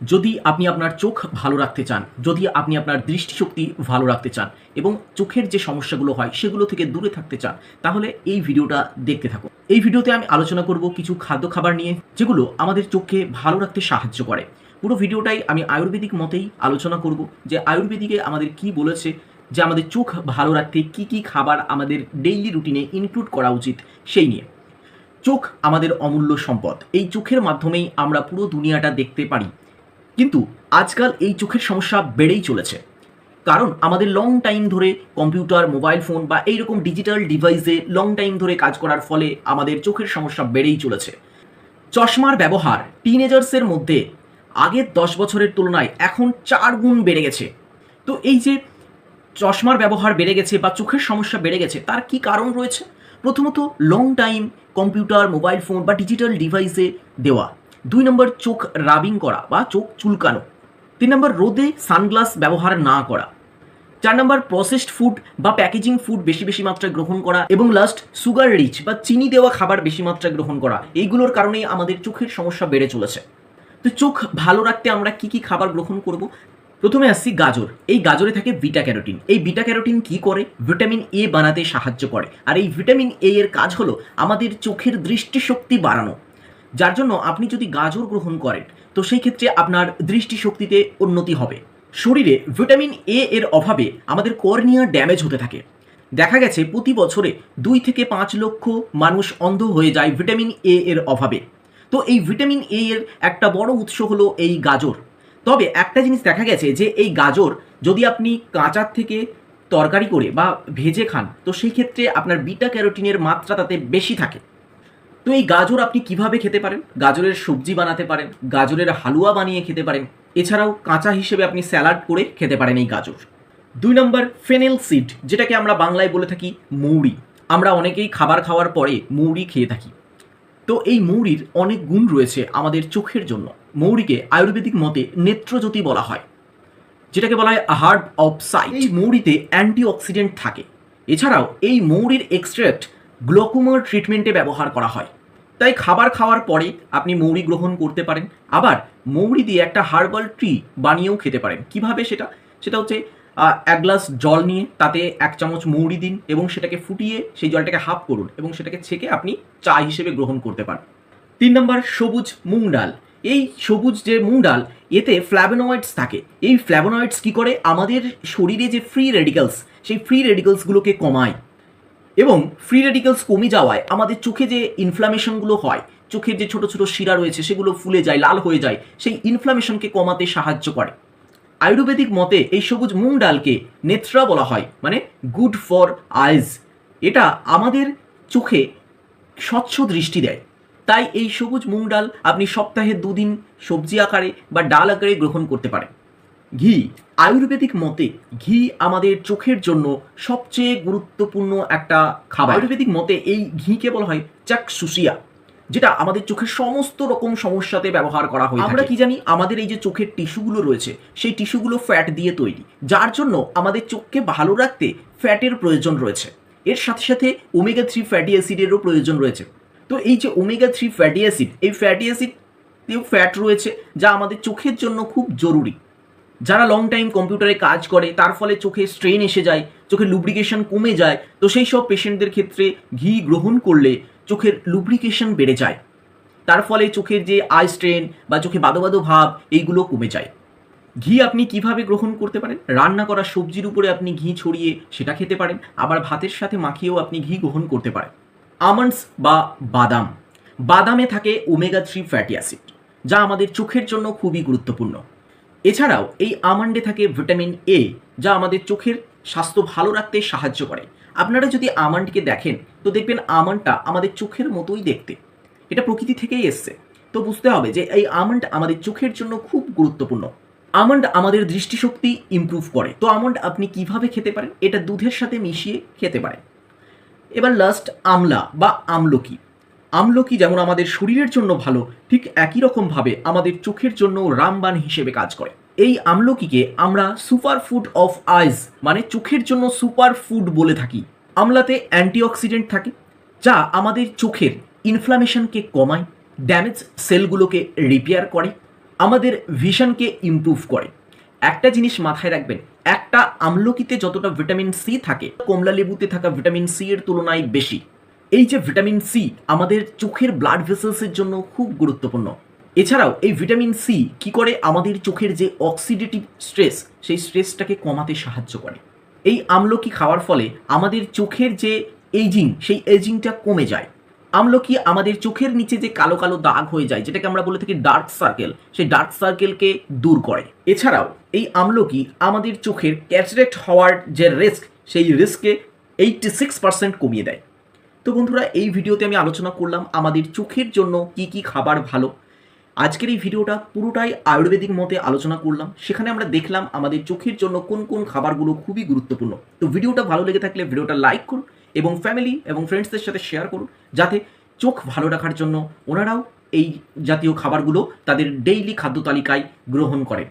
যদি আপনি আপনার চোখ ভালো রাখতে চান, যদি আপনি আপনার দৃষ্টিশক্তি ভালো রাখতে চান এবং চোখের যে সমস্যাগুলো হয় সেগুলো থেকে দূরে থাকতে চান, তাহলে এই ভিডিওটা দেখতে থাকুন। এই ভিডিওতে আমি আলোচনা করব কিছু খাদ্য খাবার নিয়ে, যেগুলো আমাদের চোখকে ভালো রাখতে সাহায্য করে। পুরো ভিডিওটাই আমি আয়ুর্বেদিক মতেই আলোচনা করব যে আয়ুর্বেদিকে আমাদের কি বলেছে, যে আমাদের চোখ ভালো রাখতে কি কি খাবার আমাদের ডেইলি রুটিনে ইনক্লুড করা উচিত সেই নিয়ে। চোখ আমাদের অমূল্য সম্পদ। এই চোখের মাধ্যমেই আমরা পুরো দুনিয়াটা দেখতে পারি। কিন্তু আজকাল এই চোখের সমস্যা বেড়েই চলেছে। কারণ আমাদের লং টাইম ধরে কম্পিউটার মোবাইল ফোন বা এইরকম ডিজিটাল ডিভাইসে লং টাইম ধরে কাজ করার ফলে আমাদের চোখের সমস্যা বেড়েই চলেছে। চশমার ব্যবহার টিনেজার্সের মধ্যে আগের দশ বছরের তুলনায় এখন চার গুণ বেড়ে গেছে। তো এই যে চশমার ব্যবহার বেড়ে গেছে বা চোখের সমস্যা বেড়ে গেছে, তার কি কারণ রয়েছে? প্রথমত long time computer mobile phone বা ডিজিটাল ডিভাইসে দেওয়া। দুই নম্বর চোখ রাবিং করা বা চোখ চুলকানো। তিন নম্বর রোদে সানগ্লাস ব্যবহার না করা। চার নম্বর প্রসেসড ফুড বা প্যাকেজিং ফুড বেশি বেশি মাত্রায় গ্রহণ করা এবং লাস্ট সুগার রিচ বা চিনি দেওয়া খাবার বেশি মাত্রায় গ্রহণ করা, এইগুলোর কারণেই আমাদের চোখের সমস্যা বেড়ে চলেছে। তো চোখ ভালো রাখতে আমরা কি কি খাবার গ্রহণ করব? প্রথমে আসছি গাজর। এই গাজরে থাকে বিটা ক্যারোটিন। এই বিটা ক্যারোটিন কি করে? ভিটামিন এ বানাতে সাহায্য করে। আর এই ভিটামিন এ এর কাজ হলো আমাদের চোখের দৃষ্টিশক্তি বাড়ানো। যার জন্য আপনি যদি গাজর গ্রহণ করেন, তো সেই ক্ষেত্রে আপনার দৃষ্টিশক্তিতে উন্নতি হবে। শরীরে ভিটামিন এ এর অভাবে আমাদের কর্নিয়া ড্যামেজ হতে থাকে। দেখা গেছে প্রতি বছরে দুই থেকে পাঁচ লক্ষ মানুষ অন্ধ হয়ে যায় ভিটামিন এ এর অভাবে। তো এই ভিটামিন এ এর একটা বড় উৎস হলো এই গাজর। তবে একটা জিনিস দেখা গেছে যে এই গাজর যদি আপনি কাঁচার থেকে তরকারি করে বা ভেজে খান, তো সেই ক্ষেত্রে আপনার বিটা ক্যারোটিনের মাত্রা তাতে বেশি থাকে। তো এই গাজর আপনি কীভাবে খেতে পারেন? গাজরের সবজি বানাতে পারেন, গাজরের হালুয়া বানিয়ে খেতে পারেন। এছাড়াও কাঁচা হিসেবে আপনি স্যালাড করে খেতে পারেন এই গাজর। দুই নম্বর, ফেনেল সিড, যেটাকে আমরা বাংলায় বলে থাকি মৌরি। আমরা অনেকেই খাবার খাওয়ার পরে মৌরি খেয়ে থাকি। তো এই মৌরির অনেক গুণ রয়েছে আমাদের চোখের জন্য। মৌরিকে আয়ুর্বেদিক মতে নেত্রজ্যোতি বলা হয়, যেটাকে বলা হয় হার্ব অফ সাইট। এই মৌরিতে অ্যান্টিঅক্সিডেন্ট থাকে। এছাড়াও এই মৌরির এক্সট্রাক্ট গ্লোকোমার ট্রিটমেন্টে ব্যবহার করা হয়। তাই খাবার খাওয়ার পরে আপনি মৌরি গ্রহণ করতে পারেন। আবার মৌরি দিয়ে একটা হার্বাল ট্রি বানিয়েও খেতে পারেন। কীভাবে সেটা? সেটা হচ্ছে এক গ্লাস জল নিয়ে তাতে এক চামচ মৌরি দিন এবং সেটাকে ফুটিয়ে সেই জলটাকে হাফ করুন এবং সেটাকে ছেঁকে আপনি চা হিসেবে গ্রহণ করতে পারেন। তিন নম্বর, সবুজ মুগ ডাল। এই সবুজ যে মুগ ডাল, এতে ফ্ল্যাভোনয়েডস থাকে। এই ফ্ল্যাভোনয়েডস কি করে? আমাদের শরীরে যে ফ্রি রেডিকালস সেই ফ্রি রেডিকালসগুলোকে কমায়। এবং ফ্রি রেডিকালস কমে যাওয়ায় আমাদের চোখে যে ইনফ্লামেশনগুলো হয়, চোখের যে ছোট ছোট শিরা রয়েছে সেগুলো ফুলে যায়, লাল হয়ে যায়, সেই ইনফ্লামেশনকে কমাতে সাহায্য করে। আয়ুর্বেদিক মতে এই সবুজ মুং ডালকে নেত্রা বলা হয় মানে গুড ফর আইজ এটা আমাদের চোখে স্বচ্ছ দৃষ্টি দেয়। তাই এই সবুজ মুং ডাল আপনি সপ্তাহে দুদিন সবজি আকারে বা ডাল আকারে গ্রহণ করতে পারেন। ঘি। আয়ুর্বেদিক মতে ঘি আমাদের চোখের জন্য সবচেয়ে গুরুত্বপূর্ণ একটা খাবার। আয়ুর্বেদিক মতে এই ঘিকে বলা হয় চাকসুসিয়া যেটা আমাদের চোখের সমস্ত রকম সমস্যাতে ব্যবহার করা হয় আমরা কি জানি? আমাদের এই যে চোখের টিস্যুগুলো রয়েছে সেই টিস্যুগুলো ফ্যাট দিয়ে তৈরি যার জন্য আমাদের চোখকে ভালো রাখতে ফ্যাটের প্রয়োজন রয়েছে। এর সাথে সাথে ওমেগা থ্রি ফ্যাটি অ্যাসিডেরও প্রয়োজন রয়েছে। তো এই যে ওমেগা থ্রি ফ্যাটি অ্যাসিড এই ফ্যাটি অ্যাসিড ফ্যাট রয়েছে যা আমাদের চোখের জন্য খুব জরুরি। যারা লং টাইম কম্পিউটারে কাজ করে, তার ফলে চোখে স্ট্রেন এসে যায়, চোখে লুব্রিকেশন কমে যায়। তো সেই সব পেশেন্টদের ক্ষেত্রে ঘি গ্রহণ করলে চোখের লুব্রিকেশন বেড়ে যায়। তার ফলে চোখের যে আই স্ট্রেন বা চোখে বাদো বাদো ভাব, এইগুলো কমে যায়। ঘি আপনি কীভাবে গ্রহণ করতে পারেন? রান্না করা সবজির উপরে আপনি ঘি ছড়িয়ে সেটা খেতে পারেন, আবার ভাতের সাথে মাখিয়েও আপনি ঘি গ্রহণ করতে পারেন। আমন্ডস বা বাদাম। বাদামে থাকে ওমেগা থ্রি ফ্যাটি অ্যাসিড যা আমাদের চোখের জন্য খুবই গুরুত্বপূর্ণ। এছাড়াও এই আমন্ডে থাকে ভিটামিন এ যা আমাদের চোখের স্বাস্থ্য ভালো রাখতে সাহায্য করে। আপনারা যদি আমন্ডকে দেখেন, তো দেখবেন আমন্ডটা আমাদের চোখের মতোই দেখতে। এটা প্রকৃতি থেকেই এসছে। তো বুঝতে হবে যে এই আমন্ড আমাদের চোখের জন্য খুব গুরুত্বপূর্ণ। আমন্ড আমাদের দৃষ্টিশক্তি ইমপ্রুভ করে। তো আমন্ড আপনি কীভাবে খেতে পারেন? এটা দুধের সাথে মিশিয়ে খেতে পারেন। এবার লাস্ট আমলা বা আমলকি। আমলকি যেমন আমাদের শরীরের জন্য ভালো, ঠিক একই রকমভাবে আমাদের চোখের জন্য রামবান হিসেবে কাজ করে। এই আমলকিকে আমরা সুপার ফুড অফ আইজ মানে চোখের জন্য সুপার ফুড বলে থাকি। আমলাতে অ্যান্টিঅক্সিডেন্ট থাকে, যা আমাদের চোখের ইনফ্লামেশনকে কমায় ড্যামেজ সেলগুলোকে রিপেয়ার করে, আমাদের ভিশনকে ইমপ্রুভ করে। একটা জিনিস মাথায় রাখবেন, একটা আমলকিতে যতটা ভিটামিন সি থাকে, কমলা লেবুতে থাকা ভিটামিন সি এর তুলনায় বেশি। এই যে ভিটামিন সি আমাদের চোখের ব্লাড ভেসেলসের জন্য খুব গুরুত্বপূর্ণ। এছাড়াও এই ভিটামিন সি কি করে আমাদের চোখের যে অক্সিডেটিভ স্ট্রেস, সেই স্ট্রেসটাকে কমাতে সাহায্য করে। এই আমলকি খাওয়ার ফলে আমাদের চোখের যে এইজিং সেই এইজিংটা কমে যায়। আমলকি আমাদের চোখের নিচে যে কালো কালো দাগ হয়ে যায়, যেটাকে আমরা বলে থাকি ডার্ক সার্কেল সেই ডার্ক সার্কেলকে দূর করে। এছাড়াও এই আমলকি আমাদের চোখের ক্যাটারেক্ট হওয়ার যে রিস্ক সেই রিস্ককে এইটটি সিক্স পার্সেন্ট কমিয়ে দেয়। তো বন্ধুরা, এই ভিডিওতে আমি আলোচনা করলাম আমাদের চোখের জন্য কি কি খাবার ভালো আজকের এই ভিডিওটা পুরোটাই আয়ুর্বেদিক মতে আলোচনা করলাম। সেখানে আমরা দেখলাম আমাদের চোখের জন্য কোন কোন খাবারগুলো খুবই গুরুত্বপূর্ণ। তো ভিডিওটা ভালো লেগে থাকলে ভিডিওটা লাইক করুন এবং ফ্যামিলি এবং ফ্রেন্ডসদের সাথে শেয়ার করুন, যাতে চোখ ভালো রাখার জন্য ওনারাও এই জাতীয় খাবারগুলো তাদের ডেইলি খাদ্য তালিকায় গ্রহণ করেন